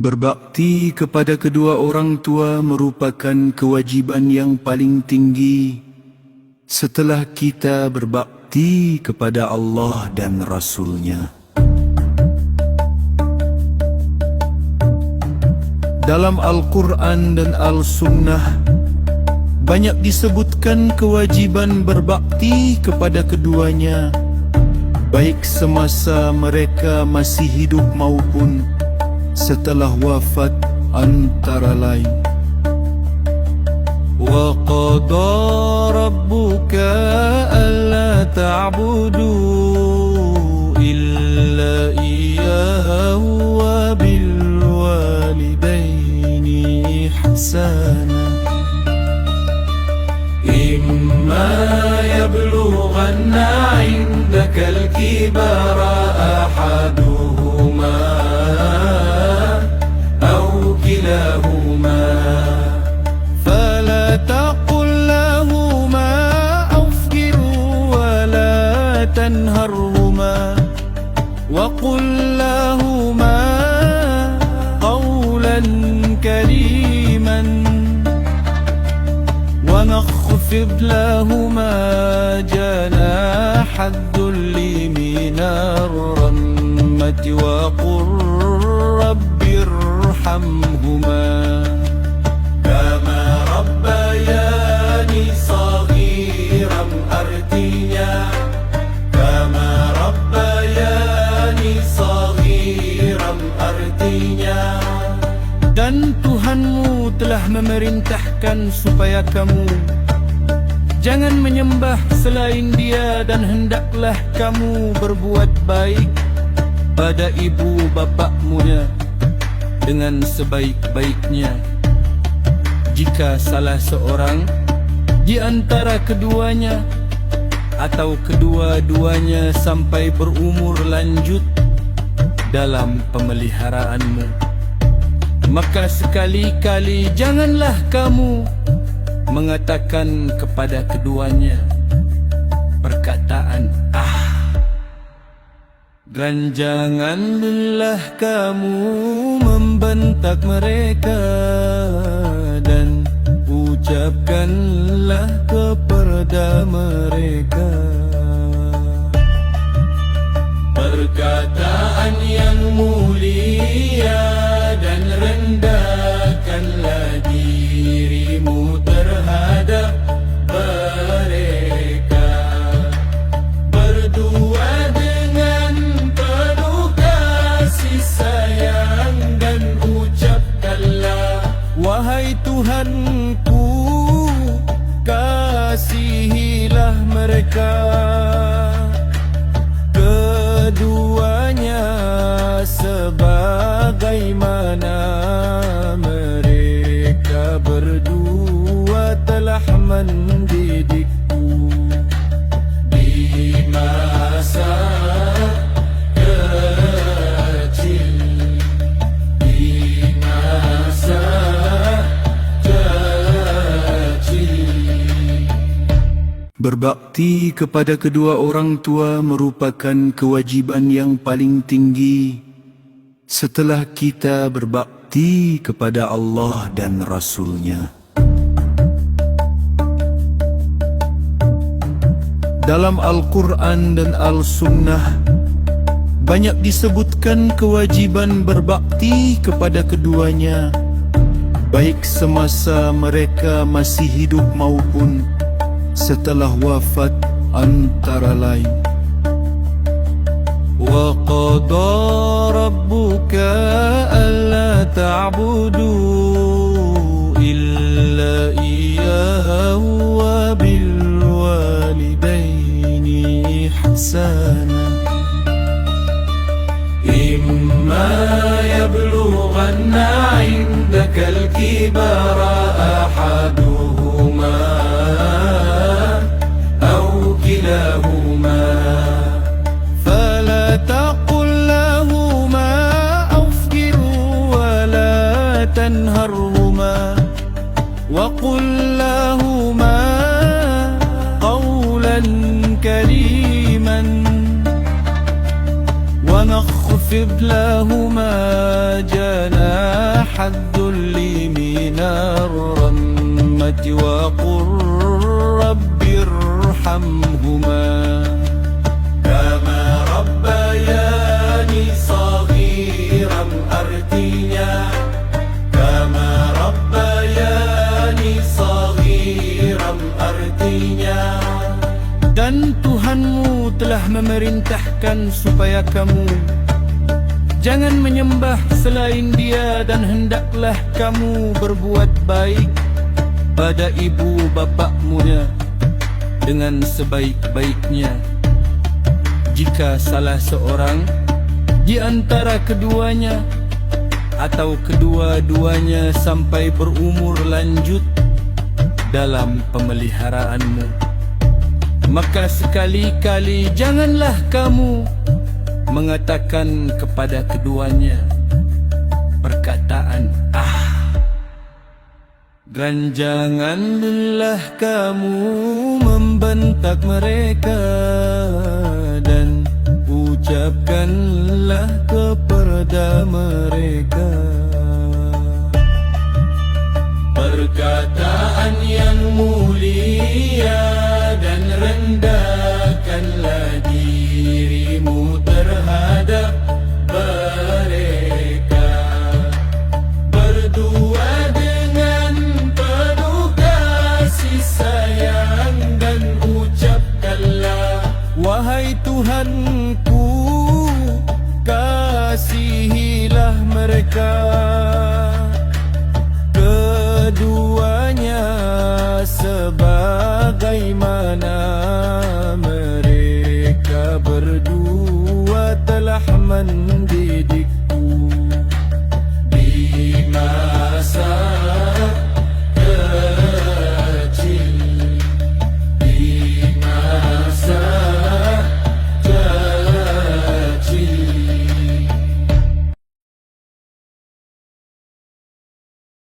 Berbakti kepada kedua orang tua merupakan kewajiban yang paling tinggi setelah kita berbakti kepada Allah dan Rasulnya. Dalam Al-Quran dan Al-Sunnah banyak disebutkan kewajiban berbakti kepada keduanya baik semasa mereka masih hidup maupun setelah wafat antara lain وقضى ربك ألا تعبدوا إلا إياه وبالوالدين إحسانا. إما يبلغن عندك الكبر تنهرهما وقل لهما قولا كريما ونخفض لهما جناح الذل من الرحمة وقل رب ارحمهما telah memerintahkan supaya kamu Jangan menyembah selain dia dan hendaklah kamu berbuat baik pada ibu bapakmunya dengan sebaik-baiknya. Jika salah seorang di antara keduanya atau kedua-duanya sampai berumur lanjut dalam pemeliharaanmu maka sekali-kali janganlah kamu mengatakan kepada keduanya perkataan ah dan janganlah kamu membentak mereka dan ucapkanlah kepada mereka dân Berbakti kepada kedua orang tua merupakan kewajiban yang paling tinggi setelah kita berbakti kepada Allah dan Rasulnya. Dalam Al-Quran dan Al-Sunnah banyak disebutkan kewajiban berbakti kepada keduanya baik semasa mereka masih hidup maupun setelah wafat antara lain وقضى ربك ألا تعبدوا إلا إياه وبالوالدين إحسانا. إما يبلغن عندك الكبر تنهرهما وقل لهما قولا كريما ونخفض لهما جناح الذل من الرمة وقل رب ارحمهما كما ربياني memerintahkan supaya kamu Jangan menyembah selain dia dan hendaklah kamu berbuat baik pada ibu bapakmunya dengan sebaik-baiknya. Jika salah seorang di antara keduanya atau kedua-duanya sampai berumur lanjut dalam pemeliharaanmu, maka sekali-kali janganlah kamu mengatakan kepada keduanya perkataan ah dan janganlah kamu membentak mereka sebagaimana mereka berdua telah mandi